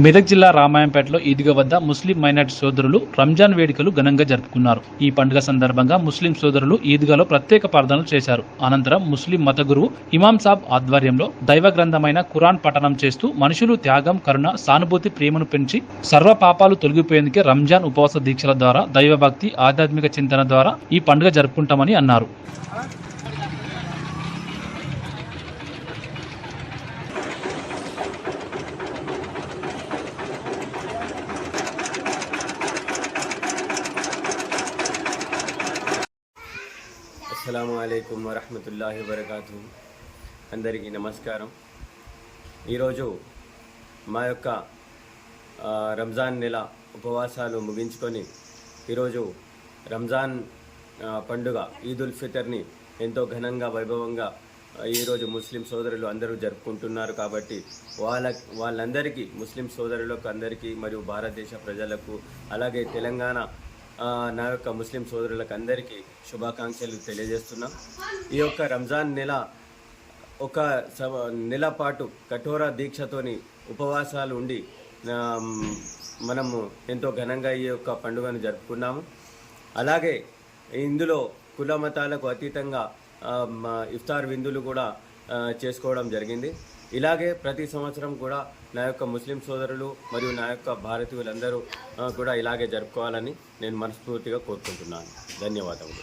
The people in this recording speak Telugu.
మెదక్ జిల్లా రామాయంపేటలో ఈద్గా వద్ద ముస్లిం మైనార్టీ సోదరులు రంజాన్ వేడుకలు ఘనంగా జరుపుకున్నారు. ఈ పండుగ సందర్భంగా ముస్లిం సోదరులు ఈద్గాలో ప్రత్యేక ప్రార్థనలు చేశారు. అనంతరం ముస్లిం మత గురువు ఇమాం సాబ్ ఆధ్వర్యంలో దైవ గ్రంథమైన ఖురాన్ పఠనం చేస్తూ మనుషులు త్యాగం కరుణ సానుభూతి ప్రేమను పెంచి సర్వ పాపాలు తొలగిపోయేందుకే రంజాన్ ఉపవాస దీక్షల ద్వారా దైవభక్తి ఆధ్యాత్మిక చింతన ద్వారా ఈ పండుగ జరుపుకుంటామని అన్నారు. అస్సలం అలైకుం వరహమతుల్లాహి వబర్కాతు అందరికీ నమస్కారం. ఈరోజు మా యొక్క రంజాన్ నెల ఉపవాసాలు ముగించుకొని ఈరోజు రంజాన్ పండుగ ఈదుల్ ఫితర్ని ఎంతో ఘనంగా వైభవంగా ఈరోజు ముస్లిం సోదరులు అందరూ జరుపుకుంటున్నారు కాబట్టి వాళ్ళ వాళ్ళందరికీ ముస్లిం సోదరులకు అందరికీ మరియు భారతదేశ ప్రజలకు అలాగే తెలంగాణ నా యొక్క ముస్లిం సోదరులకు అందరికీ శుభాకాంక్షలు తెలియజేస్తున్నాం. ఈ యొక్క రంజాన్ నెల ఒక నెల పాటు కఠోర దీక్షతోని ఉపవాసాలు ఉండి మనము ఎంతో ఘనంగా ఈ యొక్క పండుగను జరుపుకున్నాము. అలాగే ఇందులో కుల మతాలకు అతీతంగా మా ఇఫ్తార్ విందులు కూడా చేసుకోవడం జరిగింది. ఇలాగే ప్రతి సంవత్సరం కూడా నా యొక్క ముస్లిం సోదరులు మరియు నా యొక్క భారతీయులందరూ కూడా ఇలాగే జరుపుకోవాలని నేను మనస్ఫూర్తిగా కోరుకుంటున్నాను. ధన్యవాదములు.